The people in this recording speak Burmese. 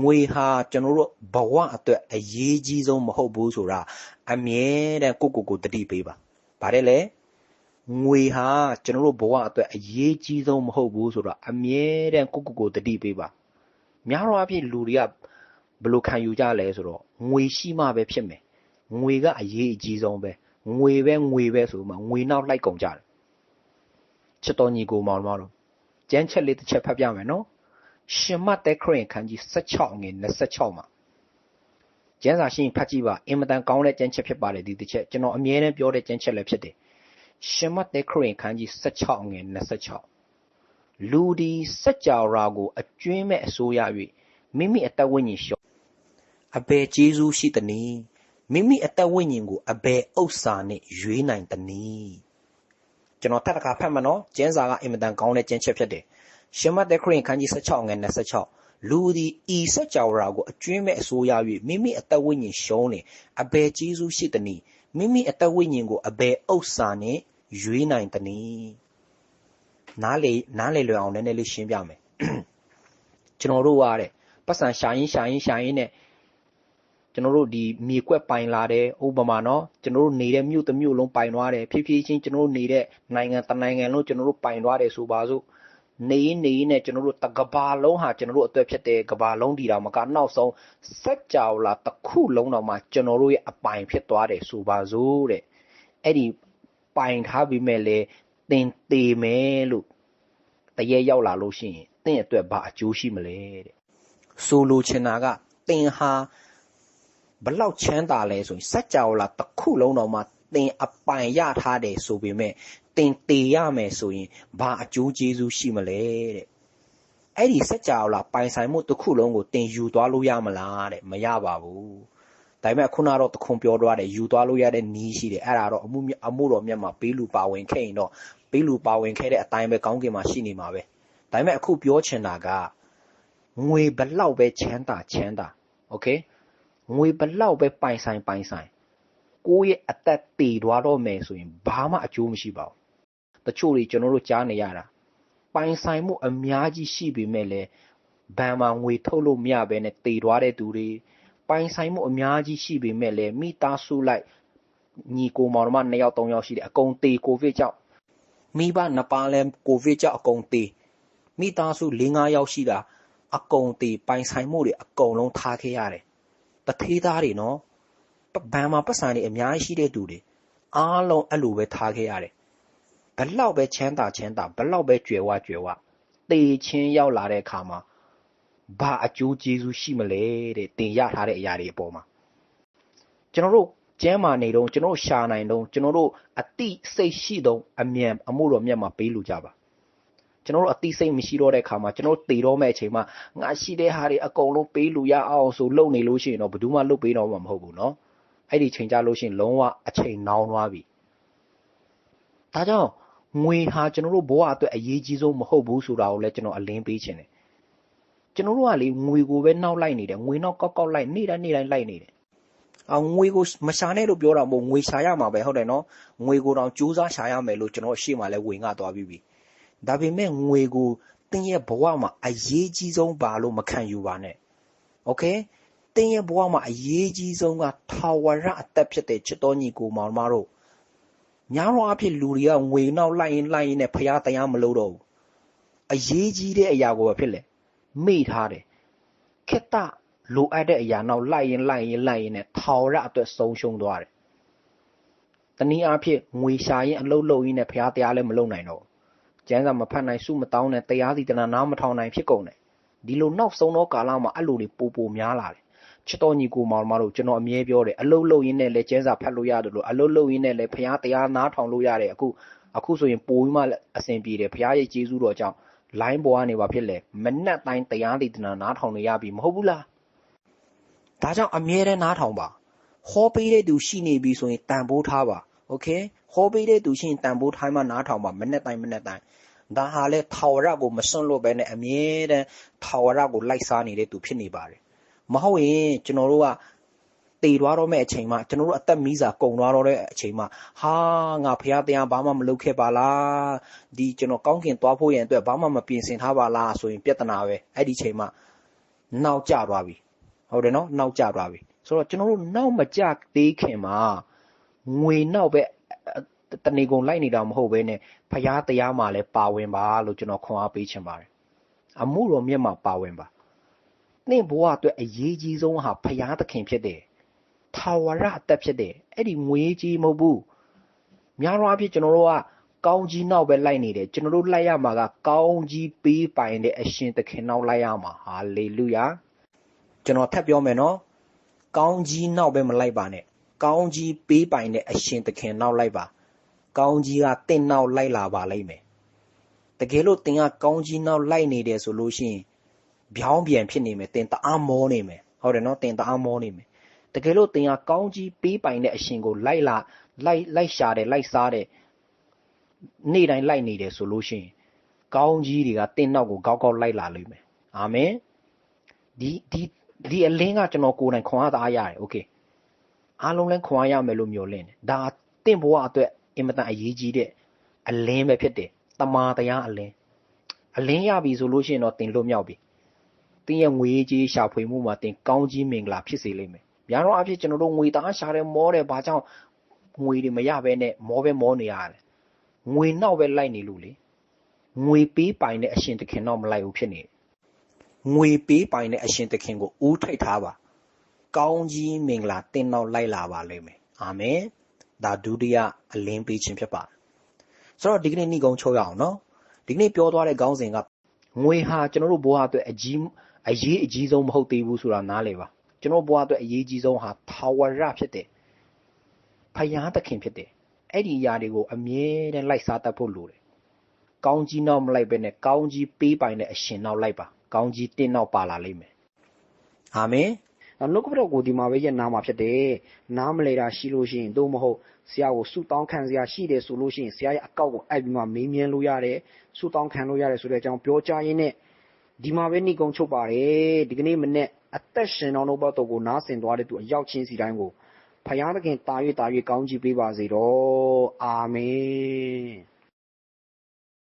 ငွေဟာကျွန်တော်တို့ဘဝအတွက်အရေးကြီးဆုံးမဟုတ်ဘူးဆိုတာအမြဲတမ်းကိုကိုကိုတတိပေးပါဗါတယ်လေငွေဟာကျွန်တော်တို့ဘဝအတွက်အရေးကြီးဆုံးမဟုတ်ဘူးဆိုတော့အမြဲတမ်းကိုကိုကိုတတိပေးပါများတော့အဖြစ်လူတွေကဘယ်လိုခံယူကြလဲဆိုတော့ငွေရှိမှပဲဖြစ်မယ်ငွေကအရေးအကြီးဆုံးပဲငွေပဲငွေပဲဆိုမှငွေနောက်လိုက်ကုန်ကြတယ်ချစ်တော်ညီကိုမောင်မောင်တို့ကျန်းချက်လေးတစ်ချက်ဖတ်ပြမယ်နော် ရှင်မတဲခရင်ခန်းကြီး16ငွေ26မှာကျန်းစာရှိရင်ဖတ်ကြည့်ပါအင်မတန်ကောင်းတဲ့ကျန်းချက်ဖြစ်ပါတယ်ဒီတစ်ချက်ကျွန်တော်အမြဲတမ်းပြောတဲ့ကျန်းချက်လည်းဖြစ်တယ်ရှင်မတဲခရင်ခန်းကြီး16ငွေ26လူဒီစัจ java ကိုအကျွင်းမဲ့အစိုးရ၍မိမိအသက်ဝိညာဉ်လျှော့အဘယ်ကျေးဇူးရှိသနည်းမိမိအသက်ဝိညာဉ်ကိုအဘယ်ဥစ္စာနဲ့ရွေးနိုင်သနည်း ကျွန်တော်ထပ်တစ်ခါဖတ်မယ်နော်ကျန်းစာကအင်မတန်ကောင်းတဲ့ကျန်းချက်ဖြစ်တယ်ရှင်မသက်ခရင်ခန်းကြီး16ငယ်26လူသည်ဤစัจ java ကိုအကျွင်းမဲ့အစိုးရ၍မိမိအသက်ဝိညာဉ်ရှုံးလင်အဘယ်ကျေးဇူးရှိသနည်းမိမိအသက်ဝိညာဉ်ကိုအဘယ်ဥစ္စာနဲ့ရွေးနိုင်သနည်းနားလေနားလေလွယ်အောင်နည်းနည်းလေးရှင်းပြမယ်ကျွန်တော်တို့ကတဲ့ပတ်စံရှာရင်ရှာရင်ရှာရင်နဲ့ ကျွန်တော်တို့ဒီမြေကွက်ပိုင်လာတယ်ဥပမာနော်ကျွန်တော်တို့နေတဲ့မြို့တစ်မြို့လုံးပိုင်သွားတယ်ဖြည်းဖြည်းချင်းကျွန်တော်တို့နေတဲ့နိုင်ငံတနိုင်ငံလုံးကျွန်တော်တို့ပိုင်သွားတယ်ဆိုပါစို့နေရင်နေရင်နဲ့ကျွန်တော်တို့တကဘာလုံးဟာကျွန်တော်တို့အတွက်ဖြစ်တယ်ကဘာလုံးဒီတော်မကနောက်ဆုံးစက်ကြောလာတစ်ခုလုံးတော့မှကျွန်တော်တို့ရဲ့အပိုင်ဖြစ်သွားတယ်ဆိုပါစို့တဲ့အဲ့ဒီပိုင်ထားပြီးမဲ့လေတင်သေးမယ်လို့တရေရောက်လာလို့ရှိရင်တင့်အတွက်ဘာအကျိုးရှိမလဲတဲ့ဆိုလိုချင်တာကတင်ဟာ ဘလောက်ချမ်းသာလဲဆိုရင်စัจ java လာတစ်ခုလုံးတော့မှသင်အပိုင်ရထားတယ်ဆိုပေမဲ့သင်တည်ရမယ်ဆိုရင်ဘာအကျိုးကျေးဇူးရှိမလဲတဲ့အဲ့ဒီစัจ java လာပိုင်ဆိုင်မှုတစ်ခုလုံးကိုသင်ယူသွားလို့ရမလားတဲ့မရပါဘူးဒါပေမဲ့ခုနကတော့တခွန်ပြောထားတယ်ယူသွားလို့ရတဲ့နီးရှိတယ်အဲ့ဒါတော့အမှုအမှုတော်မြတ်မှာပေးလူပါဝင်ခဲ့ရင်တော့ပေးလူပါဝင်ခဲ့တဲ့အတိုင်းပဲကောင်းကင်မှာရှိနေမှာပဲဒါပေမဲ့အခုပြောချင်တာကငွေဘလောက်ပဲချမ်းသာချမ်းသာ okay ငွေဘလောက်ပဲပိုင်ဆိုင်ပိုင်ဆိုင်ကိုယ့်ရဲ့အသက်တည်သွားတော့မယ်ဆိုရင်ဘာမှအကျိုးမရှိပါဘူးတချို့တွေကျွန်တော်တို့ကြားနေရတာပိုင်ဆိုင်မှုအများကြီးရှိပေမဲ့လည်းဘဏ်မှာငွေထုတ်လို့မရဘဲနဲ့တည်သွားတဲ့သူတွေပိုင်ဆိုင်မှုအများကြီးရှိပေမဲ့လည်းမိသားစုလိုက်ညီကိုမောင်နှမ2ယောက်3ယောက်ရှိတယ်အကုန်တည်ကိုဗစ်ကြောင့်မိဘနှစ်ပါးလဲကိုဗစ်ကြောင့်အကုန်တည်မိသားစု4 5ယောက်ရှိတာအကုန်တည်ပိုင်ဆိုင်မှုတွေအကုန်လုံးထားခဲ့ရတယ် တထေးသားတွေနော်ဘန်မှာပတ်စံတွေအများကြီးရှိတဲ့သူတွေအားလုံးအဲ့လိုပဲထားခဲ့ရတယ်ဘလောက်ပဲချမ်းသာချမ်းသာဘလောက်ပဲကြွယ်ဝကြွယ်ဝတေချင်းရောက်လာတဲ့အခါမှာဘာအကျိုးကျေးဇူးရှိမလဲတဲ့တင်ရထားတဲ့အရာတွေအပေါ်မှာကျွန်တော်တို့ကျမ်းမာနေတော့ကျွန်တော်ရှာနိုင်တော့ကျွန်တော်တို့အတိစိတ်ရှိတော့အမြန်အမှုတော်မြတ်မှာပေးလူကြပါ ကျွန်တော်တို့အသိစိတ်မရှိတော့တဲ့ခါမှာကျွန်တော်တည်တော့မဲ့အချိန်မှာငါရှိတဲ့ဟာတွေအကုန်လုံးပေးလူရအောင်ဆိုလုပ်နေလို့ရှိရင်တော့ဘယ်သူမှလုပ်ပေးတော့မှာမဟုတ်ဘူးเนาะအဲ့ဒီချိန်ကြလို့ရှိရင်လုံးဝအချိန်နောင်းသွားပြီဒါကြောင့်ငွေဟာကျွန်တော်တို့ဘဝအတွက်အရေးကြီးဆုံးမဟုတ်ဘူးဆိုတာကိုလည်းကျွန်တော်အလင်းပေးခြင်းတယ်ကျွန်တော်တို့ကလေငွေကိုပဲနောက်လိုက်နေတယ်ငွေနောက်ကောက်ကောက်လိုက်နေ့တိုင်းနေ့တိုင်းလိုက်နေတယ်အငွေကိုမရှာနဲ့လို့ပြောတာမဟုတ်ငွေရှာရမှာပဲဟုတ်တယ်နော်ငွေကိုတော့ကြိုးစားရှာရမယ်လို့ကျွန်တော်ရှေ့မှာလဲဝင်ငါသွားပြီးပြီ ဒါပေမဲ့ငွေကိုတင်းရဲ့ဘဝမှာအရေးကြီးဆုံးပါလို့မခံယူပါနဲ့โอเคတင်းရဲ့ဘဝမှာအရေးကြီးဆုံးကထာဝရအသက်ဖြစ်တဲ့ချစ်တော်ညီကိုမောင်မတို့ညာတော့အဖြစ်လူတွေကငွေနောက်လိုက်ရင်လိုက်ရင်နဲ့ဖျားတရားမလို့တော့ဘူးအရေးကြီးတဲ့အရာကိုပဲဖြစ်လေမိထားတယ်ခက်တာလိုအပ်တဲ့အရာနောက်လိုက်ရင်လိုက်ရင်လိုက်ရင်နဲ့ထာဝရအတွက်ဆုံးရှုံးသွားတယ်တနည်းအားဖြင့်ငွေရှာရင်အလုတ်လုတ်ရင်းနဲ့ဖျားတရားလည်းမလုံနိုင်တော့ ကျမ်းစာမဖတ်နိုင်စုမတောင်းနဲ့တရားစီတနာနားမထောင်နိုင်ဖြစ်ကုန်တယ်ဒီလိုနောက်ဆုံးသောကာလမှာအဲ့လိုတွေပိုပိုများလာတယ်ချစ်တော်ညီကိုမောင်မတို့ကျွန်တော်အမြဲပြောတယ်အလုတ်လုတ်ရင်းနဲ့လည်းကျမ်းစာဖတ်လို့ရတယ်လို့အလုတ်လုတ်ရင်းနဲ့လည်းဘုရားတရားနားထောင်လို့ရတယ်အခုအခုဆိုရင်ပိုပြီးမှအဆင်ပြေတယ်ဘုရားရဲ့ကျေးဇူးတော်ကြောင့် line ပေါ်ကနေပါဖြစ်လေမနက်တိုင်းတရားဒေသနာနားထောင်နေရပြီမဟုတ်ဘူးလားဒါကြောင့်အမြဲတမ်းနားထောင်ပါဟောပေးတဲ့သူရှိနေပြီဆိုရင်တန်ဖိုးထားပါ โอเคဟောပေးတဲ့သူရှိရင်တန်ဖိုးထားမှနားထောင်ပါမနေ့တိုင်းမနေ့တိုင်းဒါဟာလေထာဝရကိုမစွန့်လို့ပဲနဲ့အမြဲတမ်းထာဝရကိုလိုက်စားနေတဲ့သူဖြစ်နေပါတယ်မဟုတ်ရင်ကျွန်တော်တို့ကတည်သွားတော့မဲ့အချိန်မှာကျွန်တော်တို့အသက်မီးစာကုန်သွားတော့တဲ့အချိန်မှာဟာငါဖះတရားဘာမှမလုပ်ခဲ့ပါလားဒီကျွန်တော်ကောင်းကင်သွားဖို့ရန်အတွက်ဘာမှမပြင်ဆင်ထားပါလားဆိုရင်ပြဿနာပဲအဲ့ဒီချိန်မှာ နောက်ကျသွားပြီဟုတ်တယ်နော်နောက်ကျသွားပြီဆိုတော့ကျွန်တော်တို့နောက်မကျသေးခင်မှာ ငွေနောက်ပဲတဏီကုံလိုက်နေတာမဟုတ်ဘဲနဲ့ဖရားတရားမှာလည်းပါဝင်ပါလို့ကျွန်တော်ခွန်အားပေးချင်ပါတယ်အမှုတော်မြတ်မှာပါဝင်ပါသင်ဘဝအတွက်အရေးကြီးဆုံးဟာဖရားသခင်ဖြစ်တယ်ထာဝရအသက်ဖြစ်တယ်အဲ့ဒီငွေကြီးမဟုတ်ဘူးများသောအားဖြင့်ကျွန်တော်တို့ကကောင်းကြီးနောက်ပဲလိုက်နေတယ်ကျွန်တော်တို့လိုက်ရမှာကကောင်းကြီးပေးပိုင်တဲ့အရှင်သခင်နောက်လိုက်ရမှာဟာလေလုယာကျွန်တော်ထပ်ပြောမယ်နော်ကောင်းကြီးနောက်ပဲမလိုက်ပါနဲ့ ကောင်းကြီးပေးပိုင်တဲ့အရှင်သခင်နောက်လိုက်ပါကောင်းကြီးကတင့်နောက်လိုက်လာပါလိမ့်မယ်တကယ်လို့တင်ကကောင်းကြီးနောက်လိုက်နေတယ်ဆိုလို့ရှိရင်ဗျောင်းပြန်ဖြစ်နေမယ်တင်တအားမောနေမယ်ဟုတ်တယ်နော်တင်တအားမောနေမယ်တကယ်လို့တင်ကကောင်းကြီးပေးပိုင်တဲ့အရှင်ကိုလိုက်လာလိုက်လိုက်ရှာတယ်လိုက်စားတယ်နေ့တိုင်းလိုက်နေတယ်ဆိုလို့ရှိရင်ကောင်းကြီးတွေကတင့်နောက်ကိုကောက်ကောက်လိုက်လာလိမ့်မယ်အာမင်ဒီဒီဒီအလင်းကကျွန်တော်ကိုယ်တိုင်ခွန်အားသားရတယ်โอเค အားလုံးလည်းခွန်အားရမယ်လို့မျှော်လင့်တယ်ဒါတင့်ဘဝအတွက်အင်မတန်အရေးကြီးတဲ့အလင်းပဲဖြစ်တယ်တမာတရားအလင်းအလင်းရပြီဆိုလို့ရှိရင်တော့တင်လွတ်မြောက်ပြီတင်းရဲ့ငွေကြီးရှာဖွေမှုမှာတင်ကောင်းကြီးမင်္ဂလာဖြစ်စေလိမ့်မယ်များတော့အဖြစ်ကျွန်တော်တို့ငွေသားရှာတယ်မောတယ်ဘာကြောင့်ငွေတွေမရဘဲနဲ့မောပဲမောနေရတယ်ငွေနောက်ပဲလိုက်နေလို့လေငွေပေးပိုင်တဲ့အရှင်သခင်တော့မလိုက်ဘူးဖြစ်နေတယ်ငွေပေးပိုင်တဲ့အရှင်သခင်ကိုဦးထိတ်ထားပါ ကောင်းကြီးမင်္ဂလာတင်တော့လိုက်လာပါလိမ့်မယ်အာမင်ဒါဒုတိယအလင်းပေးခြင်းဖြစ်ပါတယ်ဆိုတော့ဒီကနေ့ဏိကုံချုပ်ရအောင်နော်ဒီကနေ့ပြောသွားတဲ့ခေါင်းစဉ်ကငွေဟာကျွန်တော်တို့ဘဝအတွက်အကြီးအရေးအကြီးဆုံးမဟုတ်သေးဘူးဆိုတာနားလည်ပါကျွန်တော်ဘဝအတွက်အရေးကြီးဆုံးဟာထာဝရဖြစ်တယ်ဖယားသခင်ဖြစ်တယ်အဲ့ဒီအရာတွေကိုအမြဲတမ်းလိုက်စားတတ်ဖို့လိုတယ်ကောင်းကြီးနောက်မလိုက်ပဲနဲ့ကောင်းကြီးပေးပိုင်တဲ့အရှင်နောက်လိုက်ပါကောင်းကြီးတင်းနောက်ပါလာလိမ့်မယ်အာမင် နှုတ်ကပတော်ကိုဒီမှာပဲရက်နာမှာဖြစ်တယ်နားမလဲတာရှိလို့ရှိရင်သို့မဟုတ်ဆရာကိုဆူတောင်းခံစရာရှိတယ်ဆိုလို့ရှိရင်ဆရာရဲ့အကောက်ကိုအိုက်ပြီးမှမေးမြန်းလို့ရတယ်ဆူတောင်းခံလို့ရတယ်ဆိုတဲ့အကြောင်းပြောကြားရင်းနဲ့ဒီမှာပဲနှိကုံချုပ်ပါတယ်ဒီကနေ့မနေ့အသက်ရှင်တော်တို့ဘတော်ကိုနားဆင်သွားတဲ့သူအရောက်ချင်းစီတိုင်းကိုဖယားသခင်တာ၍တာ၍ကောင်းချီးပေးပါစေတော့အာမင်